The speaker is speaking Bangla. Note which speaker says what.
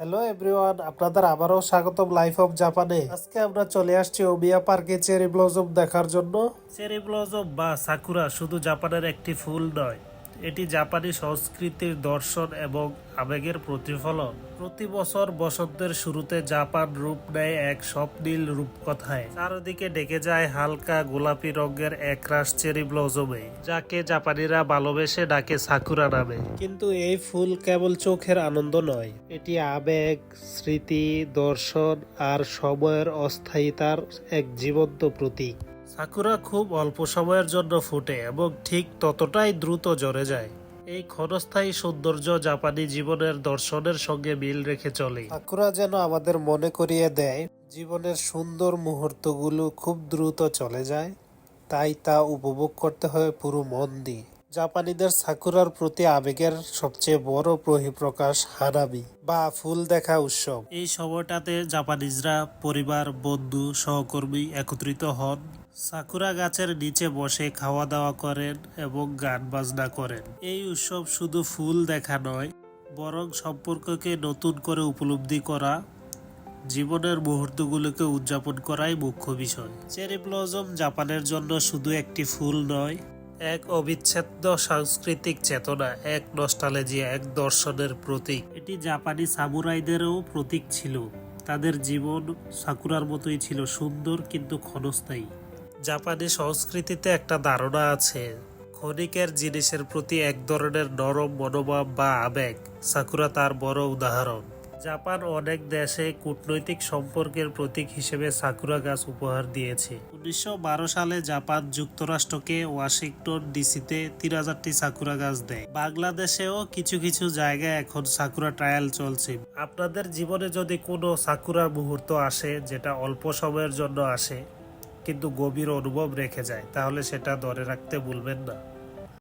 Speaker 1: হ্যালো এভরিওয়ান আপনাদের আবারও স্বাগতম লাইফ অফ জাপানে আজকে আমরা চলে আসছি ওমিয়া পার্কে চেরি ব্লজম দেখার জন্য। চেরি ব্লজম বা সাকুরা শুধু জাপানের একটি ফুল নয়। এটি জাপানি সংস্কৃতির দর্শন এবং আবেগের প্রতিফলন। প্রতি বছর বসন্তের শুরুতে জাপান রূপ নেয় এক স্বপ্নীল রূপকথায়। চারদিকে ডেকে যায় হালকা গোলাপি রঙের একরাশ চেরি ব্লজমে, যাকে জাপানিরা ভালোবেসে ডাকে সাকুরা নামে। কিন্তু এই ফুল কেবল চোখের আনন্দ নয়, এটি আবেগ, স্মৃতি, দর্শন আর সময়ের অস্থায়িতার এক জীবন্ত প্রতীক। সাকুরা খুব অল্প সময়ের জন্য ফুটে এবং ঠিক ততটাই দ্রুত জ্বরে যায়। এই ক্ষণস্থায়ী সৌন্দর্য জাপানি জীবনের দর্শনের সঙ্গে মিল রেখে চলে। সাকুরা যেন আমাদের মনে করিয়ে দেয়, জীবনের সুন্দর মুহূর্তগুলো খুব দ্রুত চলে যায়, তাই তা উপভোগ করতে হয় পুরো মন দিয়ে। জাপানিদের সাকুরার প্রতি আবেগের সবচেয়ে বড় বহিঃপ্রকাশ হানাবি বা ফুল দেখা উৎসব। এই সময়টাতে জাপানিজরা পরিবার, বন্ধু, সহকর্মী একত্রিত হন, সাকুরা গাছের নিচে বসে খাওয়া দাওয়া করেন এবং গান বাজনা করেন। এই উৎসব শুধু ফুল দেখা নয়, বরং সম্পর্ককে নতুন করে উপলব্ধি করা, জীবনের মুহূর্তগুলোকে উদযাপন করাই মুখ্য বিষয়। চেরি ব্লজম জাপানের জন্য শুধু একটি ফুল নয় এক অবিচ্ছেদ্য সাংস্কৃতিক চেতনা, এক নস্টালেজিয়া এক দর্শনের প্রতীক। এটি জাপানি সামুরাইদেরও প্রতীক ছিল। তাদের জীবন সাকুরার মতোই ছিল, সুন্দর কিন্তু ক্ষণস্থায়ী। জাপানি সংস্কৃতিতে একটা ধারণা আছে, ক্ষণিকের জিনিসের প্রতি এক ধরনের নরম মনোভাব বা আবেগ। সাকুরা তার বড় উদাহরণ। জাপান অনেক দেশে কূটনৈতিক সম্পর্কের প্রতীক হিসেবে সাকুরা গাছ উপহার দিয়েছে। উনিশশো বারো সালে জাপান যুক্তরাষ্ট্রকে ওয়াশিংটন ডিসিতে তিন হাজারটি সাকুরা গাছ দেয়। বাংলাদেশেও কিছু কিছু জায়গায় এখন সাকুরা ট্রায়াল চলছে। আপনাদের জীবনে যদি কোনো সাকুরা মুহূর্ত আসে, যেটা অল্প সময়ের জন্য আসে, কিন্তু গভীর অনুভব রেখে যায়, তাহলে সেটা ধরে রাখতে ভুলবেন না।